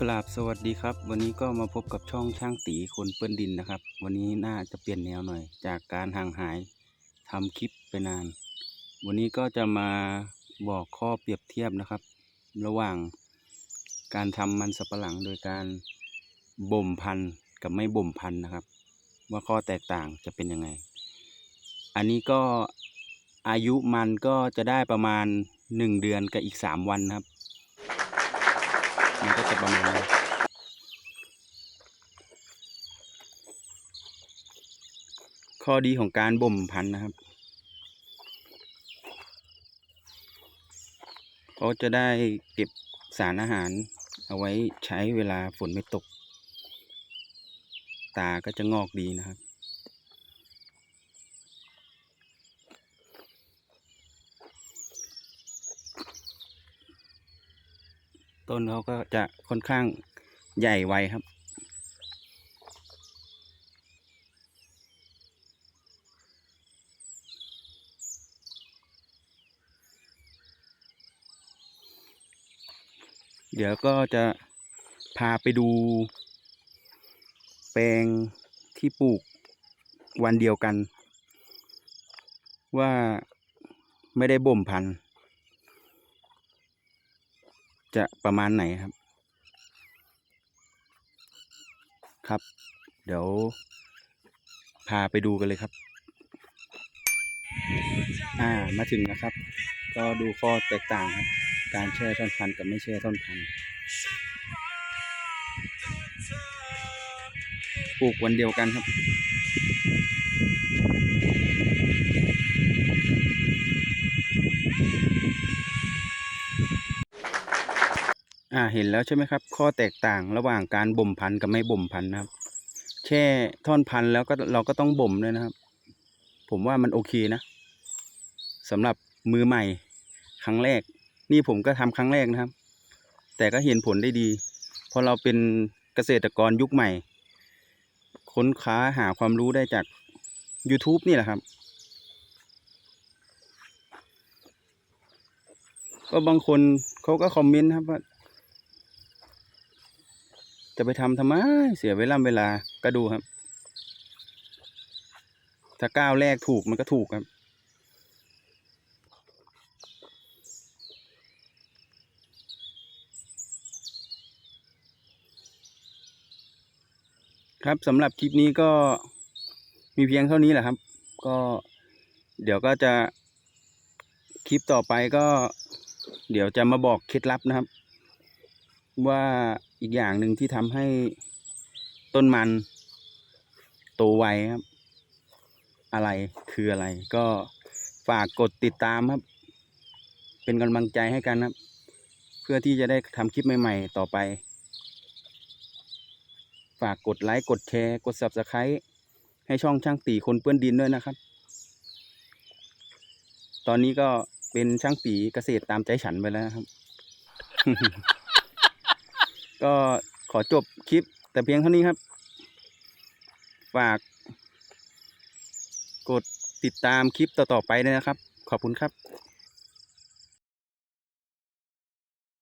กราบสวัสดีครับ วันนี้ก็มาพบกับช่องช่างตีคนเปื้อนดินนะครับ วันนี้น่าจะเปลี่ยนแนวหน่อย จากการห่างหายทำคลิปไปนาน วันนี้ก็จะมาบอกข้อเปรียบเทียบนะครับ ระหว่างการทำมันสับปะหลังโดยการบ่มพันธุ์กับไม่บ่มพันธุ์นะครับ ว่าข้อแตกต่างจะเป็นยังไง อันนี้ก็อายุมันก็จะได้ประมาณหนึ่งเดือนกับอีกสามวันนะครับ มันก็จะประมาณนี้ข้อดีของการบ่มพันธุ์นะครับเขาจะได้เก็บสารอาหารเอาไว้ใช้เวลาฝนไม่ตก ตาก็จะงอกดีนะครับ ต้นเขาก็จะค่อนข้างใหญ่ไวครับ เดี๋ยวก็จะพาไปดู แปลงที่ปลูกวันเดียวกัน ว่าไม่ได้บ่มพันธุ์ จะประมาณไหนครับ ครับ เดี๋ยว พาไปดูกันเลยครับ อ่ามาถึงนะครับ ก็ดูข้อแตกต่างครับ การแช่ท่อนพันกับไม่แช่ท่อนพันปลูกวันเดียวกันครับ อ่าเห็นแล้วใช่ไหมครับ ข้อแตกต่างระหว่างการบ่มพันธุ์กับไม่บ่มพันธุ์นะครับ แช่ท่อนพันธุ์แล้วก็เราก็ต้องบ่มด้วยนะครับ ผมว่ามันโอเคนะสำหรับมือใหม่ครั้งแรก นี่ผมก็ทำครั้งแรกนะครับ แต่ก็เห็นผลได้ดีเพราะเราเป็นเกษตรกรยุคใหม่ ค้นค้าหาความรู้ได้จาก YouTube นี่แหละครับ ก็บางคนเขาก็คอมเมนต์ครับว่า จะไปทำทำไมเสียเวลาเวลาก็ดูครับ ถ้าก้าวแรกถูกมันก็ถูกครับ ครับสำหรับคลิปนี้ก็มีเพียงเท่านี้แหละครับ ก็เดี๋ยวก็จะคลิปต่อไปก็ เดี๋ยวจะมาบอกเคล็ดลับนะครับ ว่า อีกอย่างหนึ่งที่ทำให้ต้นมันโตไวครับ อะไรคืออะไร ก็ฝากกดติดตามครับ เป็นกำลังใจให้กันครับ เพื่อที่จะได้ทำคลิปใหม่ๆต่อไป ฝากกดไลค์กดแชร์ กด subscribe ให้ช่องช่างตีคนเปื้อนดินด้วยนะครับ ตอนนี้ก็เป็นช่างตีเกษตรตามใจฉันไปแล้วครับ ก็ขอจบคลิปแต่เพียงเท่านี้ครับ ฝาก กดติดตามคลิปต่อๆไปด้วยนะครับ ขอบคุณครับ